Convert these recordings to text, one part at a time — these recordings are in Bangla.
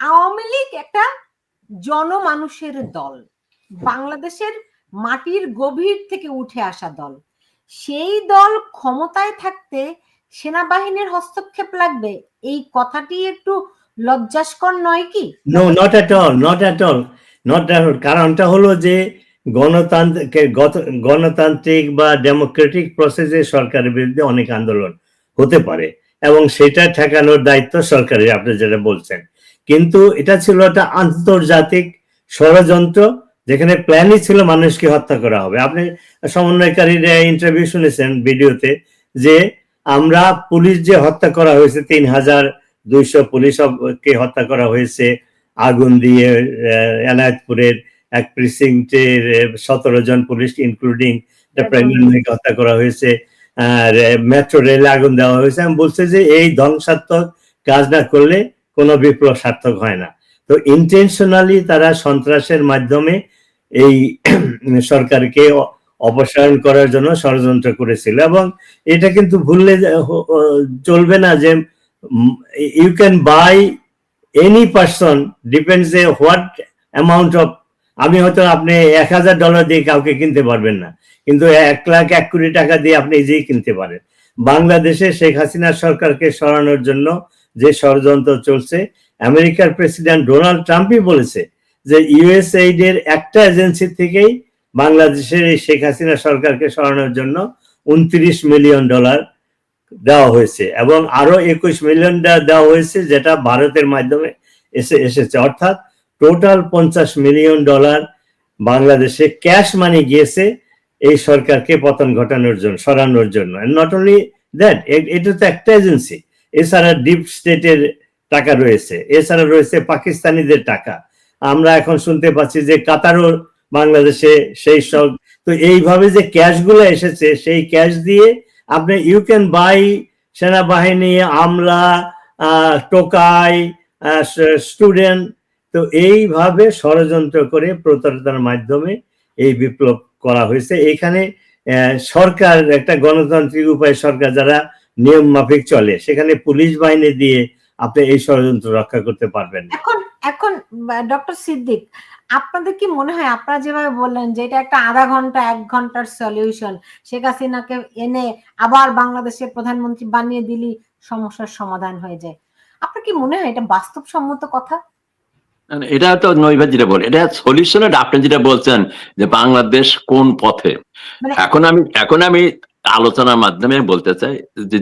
আওয়ামী লীগ একটা জনমানুষের দল। বাংলাদেশের মাটির গভীর থেকে উঠে আসা দল। সেই দল ক্ষমতায় থাকতে সেনাবাহিনীর হস্তক্ষেপ লাগবে? এই কথাটি একটু লজ্জাস্কর নয় কি? No not at all not at all not at all কারণটা হলো যে গণতান্ত্রিক গণতান্ত্রিক বা ডেমোক্রেটিক প্রসেসে সরকারের বিরুদ্ধে অনেক আন্দোলন হতে পারে। এবং সেটা ঠেকানোর দায়িত্ব সরকারের, আপনি যেটা বলছেন। কিন্তু এটা ছিল একটা আন্তর্জাতিক ষড়যন্ত্র যেখানে প্ল্যানই ছিল মানুষকে হত্যা করা হবে। আপনি সমন্বয়কারীর ইন্টারভিউ শুনেছেন ভিডিওতে যে আমরা পুলিশ যে হত্যা করা হয়েছে তিন হাজার দুইশো পুলিশকে হত্যা করা হয়েছে আগুন দিয়ে এনায়তপুরের এক প্রিসিংটের সতেরো জন পুলিশ ইনক্লুডিং প্রেগনেন্ট হত্যা করা হয়েছে আর মেট্রো রেলে আগুন দেওয়া হয়েছে। আমি বলছে যে এই ধ্বংসাত্মক কাজ না করলে কোনো বিপ্লব সার্থক হয় না। তো ইন্টেনশনালি তারা সন্ত্রাসের মাধ্যমে এই সরকারকে অপসারণ করার জন্য ষড়যন্ত্র করেছিল এবং এটা কিন্তু ভুললে চলবে না যে you can buy any person depends a what amount of আমি হয়তো আপনি এক হাজার ডলার দিয়ে কাউকে কিনতে পারবেন না, কিন্তু এক লাখ, এক কোটি টাকা দিয়ে আপনি ইজিই কিনতে পারেন। বাংলাদেশে শেখ হাসিনা সরকারকে সরানোর জন্য যে ষড়যন্ত্র চলছে, আমেরিকার প্রেসিডেন্ট ডোনাল্ড ট্রাম্পই বলেছে যে ইউএসএইড এর একটা এজেন্সি থেকেই বাংলাদেশের এই শেখ হাসিনা সরকারকে সরানোর জন্য উনত্রিশ মিলিয়ন ডলার দেওয়া হয়েছে এবং আরও একুশ মিলিয়ন ডলার দেওয়া হয়েছে যেটা ভারতের মাধ্যমে এসে, এসেছে। অর্থাৎ টোটাল পঞ্চাশ মিলিয়ন ডলার বাংলাদেশে ক্যাশ মানি গিয়েছে এই সরকারকে পতন ঘটানোর জন্য, সরানোর জন্য। নট অনলি দ্যাট এটা তো একটা এজেন্সি। এছাড়া ডিপ স্টেটের টাকা রয়েছে, এছাড়া রয়েছে পাকিস্তানিদের টাকা। আমরা এখন শুনতে পাচ্ছি যে কাতারও বাংলাদেশে সেই সব তো এইভাবে যে ক্যাশগুলো এসেছে, সেই ক্যাশ দিয়ে আপনি ইউ ক্যান বাই সেনাবাহিনী, আমলা টোকাই স্টুডেন্ট তো এইভাবে ষড়যন্ত্র করে প্রতারণার মাধ্যমে এই বিপ্লব করা হয়েছে। এখানে সরকার, একটা গণতান্ত্রিক উপায়ে সরকার যারা নিয়ম মাফিক চলে। সেখানে পুলিশ বাহিনী দিয়ে আপনি এই ষড়যন্ত্র রক্ষা করতে পারবেন এখন এখন ডক্টর সিদ্দিক আপনাদের কি মনে হয় আপনারা যেভাবে বললেন যে এটা একটা আধা ঘণ্টা এক ঘণ্টার সলিউশন শেখ হাসিনাকে এনে আবার বাংলাদেশের প্রধানমন্ত্রী বানিয়ে দিলি সমস্যার সমাধান হয়ে যায়। আপনার কি মনে হয় এটা বাস্তবসম্মত কথা? এটা তো নৈবাদ যেটা বলে এটা সলিউশনের আপনি যেটা বলছেন যে বাংলাদেশ কোন পথে? মানে এখন আমি এখন আমি আলোচনার মাধ্যমে বলতে চাই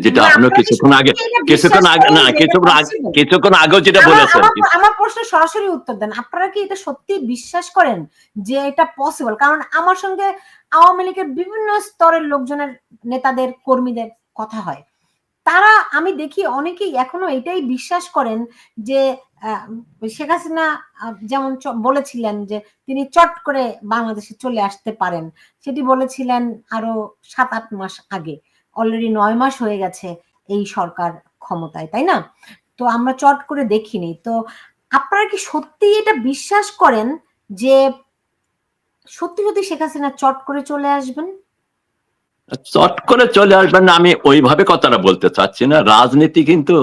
যেটা না, আপনি কিছুক্ষণ আগে কিছুক্ষণ আগে না কিছুক্ষণ আগে কিছুক্ষণ আগেও যেটা বলেছেন। আমার- প্রশ্ন সরাসরি উত্তর দেন। আপনারা কি এটা সত্যি বিশ্বাস করেন যে এটা পসিবল কারণ আমার সঙ্গে আওয়ামী লীগের বিভিন্ন স্তরের লোকজনের নেতাদের কর্মীদের কথা হয়। তারা আমি দেখি অনেকেই এখনও এটাই বিশ্বাস করেন যে শেখ হাসিনা যেমন বলেছিলেন যে তিনি চট করে বাংলাদেশে চলে আসতে পারেন। সেটি বলেছিলেন আরও সাত আট মাস আগে। অলরেডি নয় মাস হয়ে গেছে এই সরকার ক্ষমতায়, তাই না? তো আমরা চট করে দেখিনি। তো আপনারা কি সত্যি এটা বিশ্বাস করেন যে সত্যি সত্যি শেখ হাসিনা চট করে চলে আসবেন? চট করে চলে আসবেন না, আমি ওইভাবে কথাটা বলতে চাচ্ছি না। রাজনীতি কিন্তু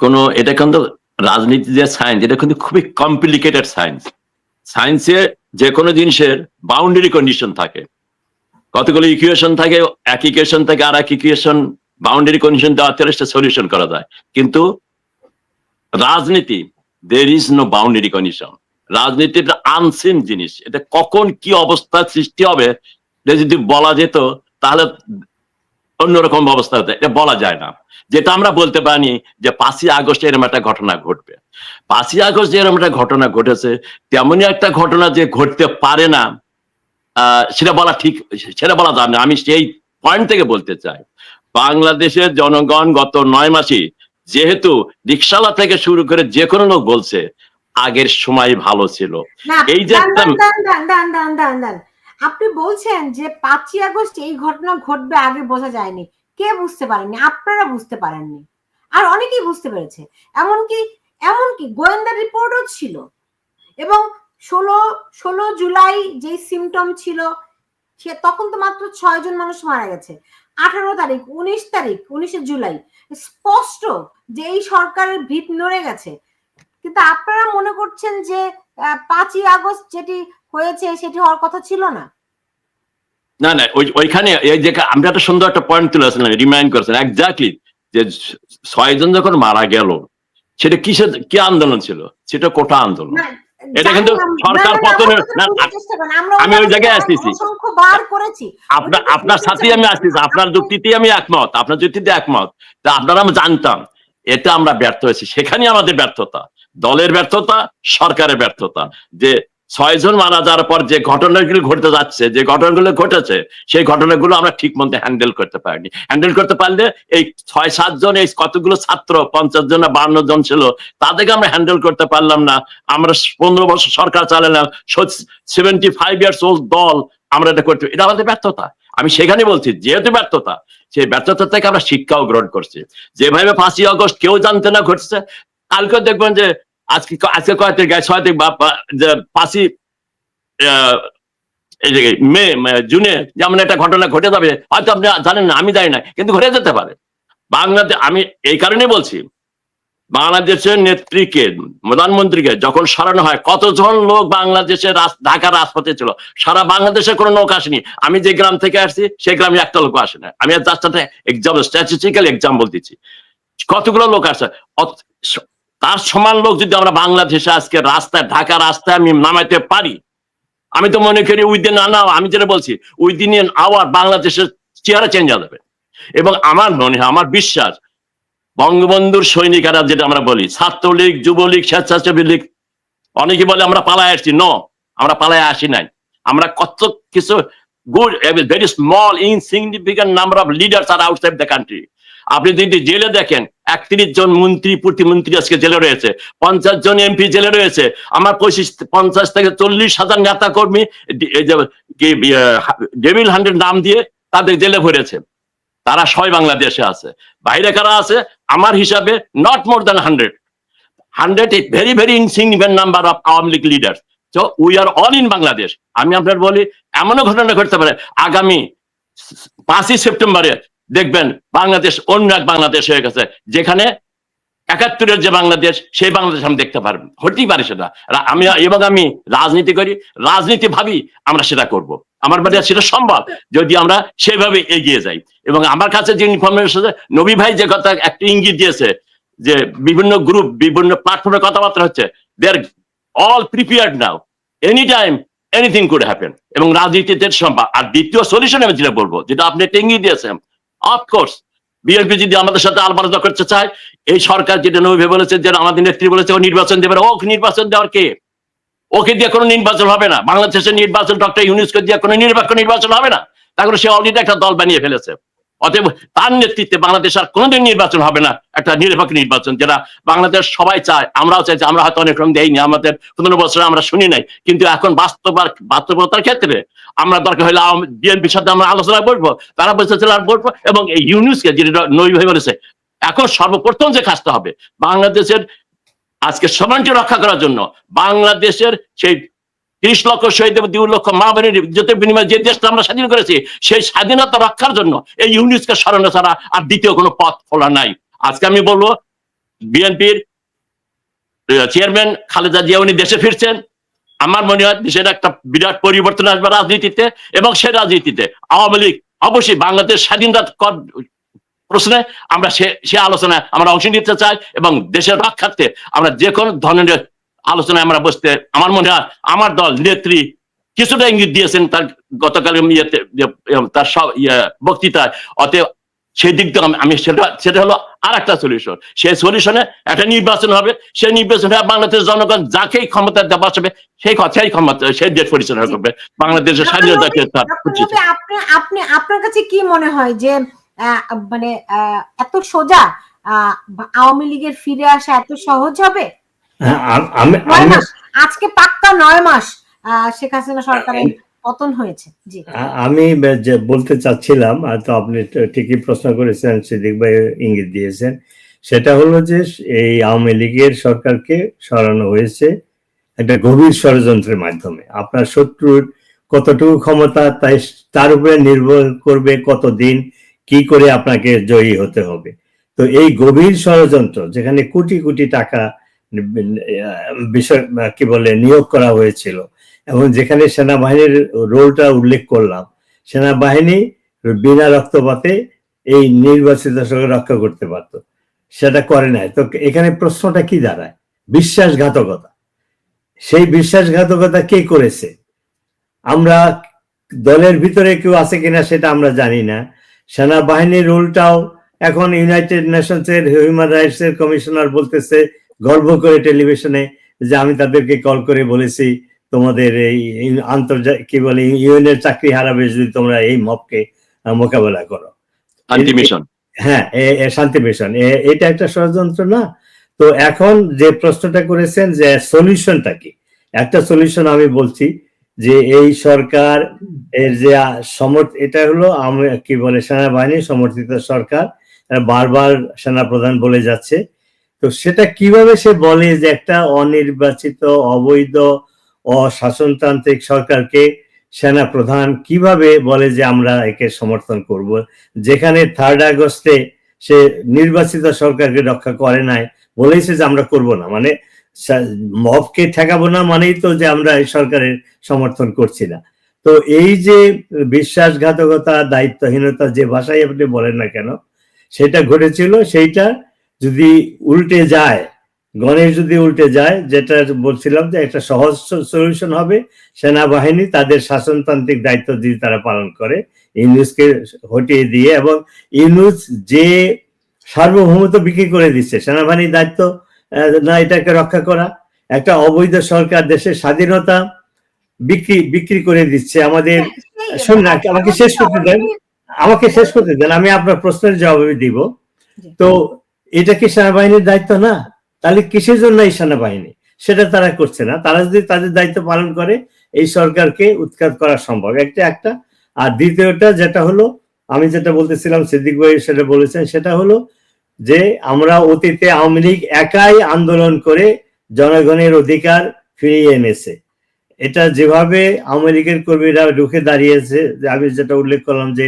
কোনো, এটা কিন্তু রাজনীতি যে সায়েন্স এটা কিন্তু খুবই কমপ্লিকেটেড সায়েন্স সায়েন্সে যে কোনো জিনিসের বাউন্ডারি কন্ডিশন থাকে। কতগুলো ইকুয়েশন থাকে, এক ইকুয়েশন থেকে আর এক ইকুয়েশন বাউন্ডারি কন্ডিশন দেওয়া সেটা সলিউশন করা যায়। কিন্তু রাজনীতি দের ইজ নো বাউন্ডারি কন্ডিশন রাজনীতি একটা আনসিন জিনিস। এটা কখন কি অবস্থা সৃষ্টি হবে যদি বলা যেত, তাহলে অন্যরকম অবস্থা হতো এটা বলা যায় না। যেটা আমরা বলতে পারি যে পাঁচই আগস্ট এরকম একটা ঘটনা ঘটবে। পাঁচই আগস্ট যেরকম একটা ঘটনা ঘটেছে তেমনই একটা ঘটনা যে ঘটতে পারে না সেটা বলা ঠিক সেটা বলা যাবে না। আমি সেই পয়েন্ট থেকে বলতে চাই। বাংলাদেশের জনগণ গত নয় মাসে যেহেতু রিক্সালা থেকে শুরু করে যে কোনো লোক বলছে আগের সময় ভালো ছিল। এই যে আপনি বলছেন যে পাঁচই আগস্ট এই ঘটনা ঘটবে আগে বোঝা যায়নি। কে বুঝতে পারেননি? আপনারা বুঝতে পারেননি। আর অনেকেই বুঝতে পেরেছে। এমনকি এমনকি গোয়েন্দা রিপোর্টও ছিল। এবং ষোলো ষোলো জুলাই যে সিমটম ছিল, সে তখন তো মাত্র ছয় জন মানুষ মারা গেছে। আঠারো তারিখ, উনিশ তারিখ, উনিশে জুলাই। স্পষ্ট যে এই সরকারের ভিত নড়ে গেছে। কিন্তু আপনারা মনে করছেন যে পাঁচই আগস্ট যেটি হয়েছে সেটি হওয়ার কথা ছিল না। না না ওই ওইখানে এই যে আমরা একটা সুন্দর একটা পয়েন্ট তুলেছিলাম রিমাইন্ড করেছেন এক্স্যাক্টলি যে ছয়জন যখন মারা গেল সেটা কিসের কি আন্দোলন ছিল? সেটা কোটা আন্দোলন। এটা কিন্তু সরকার পতনের- আমি ওই জায়গায় আসতেছি। আপনার আপনার সাথেই আমি আসতেছি আপনার আপনি- যুক্তিতেই আমি একমত আপনার যুক্তিতে একমত। তা আপনারা আমি জানতাম এটা আমরা ব্যর্থ হয়েছি সেখানে আমাদের ব্যর্থতা। দলের ব্যর্থতা সরকারের ব্যর্থতা যে ছয়জন মারা যাওয়ার পর যে ঘটনাগুলো ঘটতে যাচ্ছে, যে ঘটনাগুলো ঘটেছে, সেই ঘটনাগুলো আমরা ঠিক মতো হ্যান্ডেল করতে পারিনি। হ্যান্ডেল করতে পারলে এই ছয়, সাত জন, এই কতগুলো ছাত্র, পঞ্চাশ জন না বান্ন জন ছিল, তাদেরকে আমরা হ্যান্ডেল করতে পারলাম না। আমরা পনেরো বছর সরকার চালালাম সেভেন্টি ফাইভ ইয়ার্স ওল্ড দল আমরা এটা করতে, এটা আমাদের ব্যর্থতা। আমি সেখানে বলছি, যেহেতু ব্যর্থতা, সেই ব্যর্থতা থেকে আমরা শিক্ষাও গ্রহণ করছি। যেভাবে পাঁচই আগস্ট কেউ জানতে না ঘটছে কালকে দেখবেন যে আজকে আজকে কয় তারিখ? ছয় তারিখ বা মে জুনে যেমন একটা ঘটনা ঘটে যাবে, হয়তো আপনি জানেন না, আমি জানি না, কিন্তু ঘটে যেতে পারে। বাংলাদেশ আমি এই কারণে বলছি, বাংলাদেশের নেত্রীকে, প্রধানমন্ত্রীকে যখন সরানো হয়, কতজন লোক বাংলাদেশের ঢাকার রাজপথে ছিল? সারা বাংলাদেশে কোনো লোক আসেনি। আমি যে গ্রাম থেকে আসছি সেই গ্রামে একটা লোক আসে না। আমি জাস্ট একটা এক্সাম এক্সাম্পল দিচ্ছি। কতগুলো লোক আসে? অত- স- তার সমান লোক যদি আমরা বাংলাদেশে আজকে রাস্তায়, ঢাকা রাস্তায় আমি নামাইতে পারি, আমি তো মনে করি উইদিন আন, আমি যেটা বলছি উইদিন এন আওয়ার বাংলাদেশের চেহারা চেঞ্জ হয়ে যাবে। এবং আমার মনে হয়, আমার বিশ্বাস, বঙ্গবন্ধুর সৈনিকেরা যেটা আমরা বলি, ছাত্রলীগ, যুবলীগ স্বেচ্ছাসেবী লীগ অনেকে বলে আমরা পালায় আসছি। ন আমরা পালায় আসি নাই। আমরা কত কিছু good very small insignificant number of leaders R outside the country আপনি যদি জেলে দেখেন। একত্রিশ জন মন্ত্রী, প্রতিমন্ত্রী আজকে জেলে রয়েছে। পঞ্চাশ জন এমপি জেলে রয়েছে। আমার পঁচিশ, পঞ্চাশ থেকে চল্লিশ হাজার নেতা কর্মী ডেভিল হান্ড্রেড নাম দিয়ে তাদের জেলে ভরেছে। তারা সবাই বাংলাদেশে আছে। বাইরে কারা আছে? আমার হিসাবে not more than hundred hundred is very very insignificant number of Awami League leader তো we are all in Bangladesh আমি আপনার বলি, এমনও ঘটনা ঘটতে পারে। আগামী পাঁচই সেপ্টেম্বরে দেখবেন বাংলাদেশ অন্য এক বাংলাদেশ হয়ে গেছে, যেখানে একাত্তরের যে বাংলাদেশ, সেই বাংলাদেশ আমি দেখতে পারব হতেই পারে সেটা। আমি এবং আমি রাজনীতি করি, রাজনীতি ভাবি আমরা সেটা করব। আমার বাড়ি সেটা সম্ভব, যদি আমরা সেভাবে এগিয়ে যাই। এবং আমার কাছে যে ইনফরমেশন নবী ভাই যে কথা একটা ইঙ্গিত দিয়েছে, যে বিভিন্ন গ্রুপ বিভিন্ন প্ল্যাটফর্মে কথাবার্তা হচ্ছে they are all prepared now any time anything could happen এবং রাজনীতিতে সম্ভব। আর দ্বিতীয় সলিউশন আমি যেটা বলব, যেটা আপনি একটা ইঙ্গিত দিয়েছেন অফকোর্স বিএনপি যদি আমাদের সাথে আলোচনা করতে চায়, এই সরকার যেটা নবী বলেছে যে আমাদের নেত্রী বলেছে, ও নির্বাচন দেবে। ও নির্বাচন দেওয়ার কে? ওকে দিয়ে কোনো নির্বাচন হবে না। বাংলাদেশের নির্বাচন ডক্টর ইউনিস্কো দিয়ে কোনো নির্বাচন নির্বাচন হবে না। তারপরে সে অলরেডি একটা দল বানিয়ে ফেলেছে। অতএব তার নেতৃত্বে বাংলাদেশ আর কোনোদিন নির্বাচন হবে না, একটা নিরপেক্ষ নির্বাচন, যেটা বাংলাদেশ সবাই চায়, আমরাও চাই যে আমরা হয়তো অনেক রকম দেয়নি আমাদের পনেরো বছরে আমরা শুনি নাই, কিন্তু এখন বাস্তব বাস্তবতার ক্ষেত্রে আমরা দরকার হলে বিএনপির সাথে আমরা আলোচনা করব, তারা আর বলব এবং এই ইউনুসকে যেটা নই ভাই বলেছে, এখন সর্বপ্রথম যে কাজটা হবে, বাংলাদেশের আজকে সমানটি রক্ষা করার জন্য, বাংলাদেশের সেই ত্রিশ লক্ষ শহীদ এবং দুই লক্ষ মা বোনের ইজ্জতের বিনিময়ে যে দেশটা আমরা স্বাধীন করেছি, সেই স্বাধীনতা রক্ষার জন্য এই ইউনিসকে স্মরণে ছাড়া আর দ্বিতীয় কোনো পথ খোলা নাই। আজকে আমি বলব, বিএনপির চেয়ারম্যান খালেদা জিয়া, উনি দেশে ফিরছেন। আমার মনে হয় দেশের একটা বিরাট পরিবর্তন আসবে রাজনীতিতে এবং সে রাজনীতিতে। আওয়ামী লীগ অবশ্যই বাংলাদেশ স্বাধীনতা প্রশ্নে আমরা সে সে আলোচনায় আমরা অংশ নিতে চাই এবং দেশের রক্ষার্থে আমরা যে কোনো ধরনের আলোচনায় আমরা বসতে আমার মনে হয় আমার দল নেত্রী কিছুটা ইঙ্গিত দিয়েছেন তার গতকাল তার সব ইয়ে বক্তৃতায়। অতএব সেই দিক থেকে আমি- সেটা সেটা হলো আর একটা সলিউশন সেই সলিউশনে একটা নির্বাচন হবে। সেই নির্বাচনে বাংলাদেশের জনগণ যাকেই ক্ষমতা দেওয়া আসবে সেই কথাই ক্ষমতা সেই দেশ পরিচালনা করবে। বাংলাদেশের স্বাধীনতাকে আপনি আপনি আপনার কাছে কি মনে হয় যে মানে আহ, এত সোজা আহ, আওয়ামী লীগের ফিরে আসা এত সহজ হবে? হ্যাঁ, আজকে পাক্কা নয় মাস শেখ হাসিনা সরকারের পতন হয়েছে জি। আমি যে বলতে চাচ্ছিলাম তো আপনি ঠিকই প্রশ্ন করেছেন সিদ্দিক ভাই ইঙ্গিত দিয়েছেন সেটা হলো যে এই আওয়ামী লীগের সরকারকে সরানো হয়েছে একটা গভীর ষড়যন্ত্রের মাধ্যমে। আপনার শত্রুর কতটুকু ক্ষমতা তাই তার উপরে নির্ভর করবে কতদিন কি করে আপনাকে জয়ী হতে হবে। তো এই গভীর ষড়যন্ত্র যেখানে কোটি কোটি টাকা বিষয়, কি বলে, নিয়োগ করা হয়েছিল। এবং যেখানে সেনাবাহিনীর রোলটা উল্লেখ করলাম, সেনাবাহিনী বিনা রক্তপাতে এই নির্বাচিত রক্ষা করতে পারত। সেটা করে নাই। তো এখানে প্রশ্নটা কি দাঁড়ায়? বিশ্বাসঘাতকতা। সেই বিশ্বাসঘাতকতা কে করেছে? আমরা দলের ভিতরে কেউ আছে কিনা সেটা আমরা জানি না। সেনাবাহিনীর রোলটাও এখন ইউনাইটেড নেশনস এর হিউম্যান রাইটস এর কমিশনার বলতেছে গর্ব করে টেলিভিশনে যে আমি তাদেরকে কল করে বলেছি তোমাদের এই আন্তর্জাতিক কি বলে ইউএনের চাকরি হারাবে যদি তোমরা এই মপকে মোকাবেলা করো। হ্যাঁ শান্তি মিশন। এটা একটা ষড়যন্ত্র না? তো এখন যে প্রশ্নটা করেছেন যে সলিউশনটা কি? একটা সলিউশন আমি বলছি যে এই সরকার এর যে সমর্থ এটা হলো আমি কি বলে সেনাবাহিনী সমর্থিত সরকার বারবার সেনাপ্রধান বলে যাচ্ছে। তো সেটা কীভাবে সে বলে যে একটা অনির্বাচিত, অবৈধ, অশাসনতান্ত্রিক সরকারকে সেনা প্রধান কীভাবে বলে যে আমরা একে সমর্থন করব? যেখানে থার্ড আগস্টে সে নির্বাচিত সরকারকে রক্ষা করে নাই বলেছে যে আমরা করব না। মানে মবকে ঠেকাবো না মানেই তো যে আমরা এই সরকারের সমর্থন করছি না। তো এই যে বিশ্বাসঘাতকতা, দায়িত্বহীনতা যে ভাষায় আপনি বলেন না কেন, সেটা ঘটেছিল, সেইটা যদি উল্টে যায় গণেশ যদি উল্টে যায় যেটা বলছিলাম যে একটা সহজ সলিউশন হবে সেনাবাহিনী তাদের শাসনতান্ত্রিক দায়িত্ব যদি তারা পালন করে ইউনুসকে হটিয়ে দিয়ে এবং ইউনুস যে সার্বভৌমত্ব বিক্রি করে দিচ্ছে সেনাবাহিনীর দায়িত্ব না এটাকে রক্ষা করা একটা অবৈধ সরকার দেশের স্বাধীনতা বিক্রি বিক্রি করে দিচ্ছে আমাদের সেই- শুনুন না, আমাকে শেষ করতে দেন। আমাকে শেষ করতে দেন আমি আপনার প্রশ্নের জবাব দিব তো এটা কি সেনাবাহিনীর দায়িত্ব না? তাহলে কিসের জন্য এই সেনাবাহিনী? সেটা তারা করছে না। তারা যদি তাদের দায়িত্ব পালন করে, এই সরকারকে উৎখাত করা সম্ভব। একটা একটা। আর দ্বিতীয়টা যেটা হলো, আমি যেটা বলতেছিলাম, সিদ্দিক ভাই সেটা বলেছেন, সেটা হলো যে আমরা অতীতে আওয়ামী লীগ একাই আন্দোলন করে জনগণের অধিকার ফিরিয়ে এনেছে। এটা যেভাবে আওয়ামী লীগের কর্মীরা রুখে দাঁড়িয়েছে, আমি যেটা উল্লেখ করলাম যে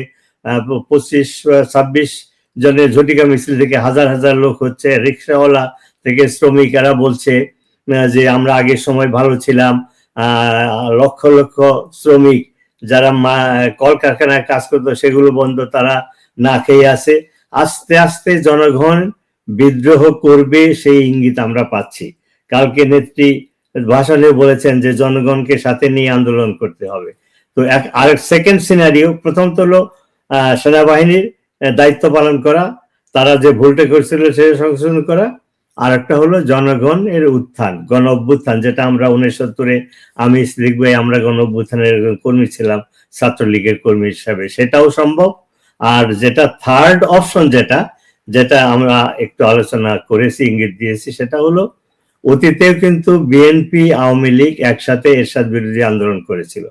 পঁচিশ ছাব্বিশ জনের ঝটিকা মিছিল থেকে হাজার হাজার লোক হচ্ছে, রিক্সাওয়ালা থেকে শ্রমিকেরা বলছে যে আমরা আগের সময় ভালো ছিলাম লক্ষ লক্ষ শ্রমিক যারা কলকারখানায় কাজ করতো সেগুলো বন্ধ, তারা না খেয়ে আসে আস্তে আস্তে জনগণ বিদ্রোহ করবে সেই ইঙ্গিত আমরা পাচ্ছি। কালকে নেত্রী ভাষণে বলেছেন যে জনগণকে সাথে নিয়ে আন্দোলন করতে হবে। তো এক আর সেকেন্ড সিনারিও প্রথমত হলো সেনাবাহিনীর দায়িত্ব পালন করা, তারা যে ভুলটা করছিল সেটা সংশোধন করা আর একটা হলো জনগণ এর উত্থান, গণ অভ্যুত্থান, যেটা আমরা উনিশত্তরে আমি সিদ্দিক ভাই আমরা গণ অভ্যুত্থানের কর্মী ছিলাম, ছাত্রলীগের কর্মী হিসাবে। সেটাও সম্ভব। আর যেটা থার্ড অপশন যেটা যেটা আমরা একটু আলোচনা করেছি, ইঙ্গিত দিয়েছি, সেটা হলো অতীতেও কিন্তু বিএনপি, আওয়ামী লীগ একসাথে এরশাদ বিরোধী আন্দোলন করেছিল।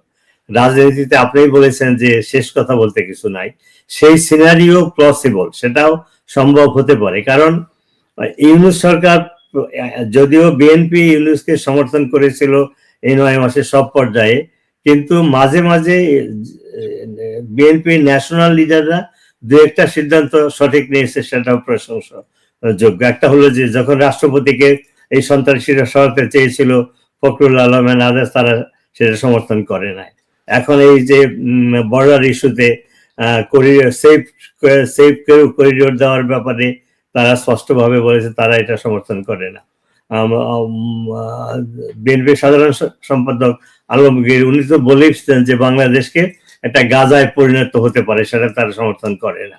রাজনীতিতে আপনিই বলেছেন যে শেষ কথা বলতে কিছু নাই। সেই সিনারিও পসিবল সেটাও সম্ভব হতে পারে। কারণ, ইউনুস সরকার, যদিও বিএনপি ইউনুসকে সমর্থন করেছিল এই নয় মাসে সব পর্যায়ে, কিন্তু মাঝে মাঝে বিএনপি ন্যাশনাল লিডাররা দু একটা সিদ্ধান্ত সঠিক নিয়েছে, সেটাও প্রশংসা যোগ্য একটা হলো যে, যখন রাষ্ট্রপতিকে এই সন্ত্রাসীরা সরাতে চেয়েছিল, ফখরুল আলম others, তারা সেটা সমর্থন করে নাই। এখন এই যে বর্ডার ইস্যুতে করিডোর সেফ সেফ করিডোর দেওয়ার ব্যাপারে তারা স্পষ্টভাবে বলেছে, তারা এটা সমর্থন করে না। বিএনপি সাধারণ সম্পাদক আলমগীর উনি তো বলেছেন যে বাংলাদেশকে একটা গাজায় পরিণত হতে পারে, সেটা তারা সমর্থন করে না।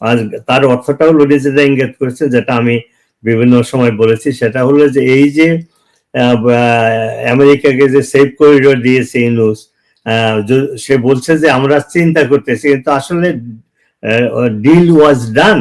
আর তার অর্থটাও লুডিসিতে ইঙ্গিত করেছে, যেটা আমি বিভিন্ন সময় বলেছি, সেটা হলো যে এই যে আমেরিকাকে যে সেফ করিডোর দিয়েছে য- সে বলছে যে আমরা চিন্তা করতেছি কিন্তু আসলে ডিল ওয়াজ ডান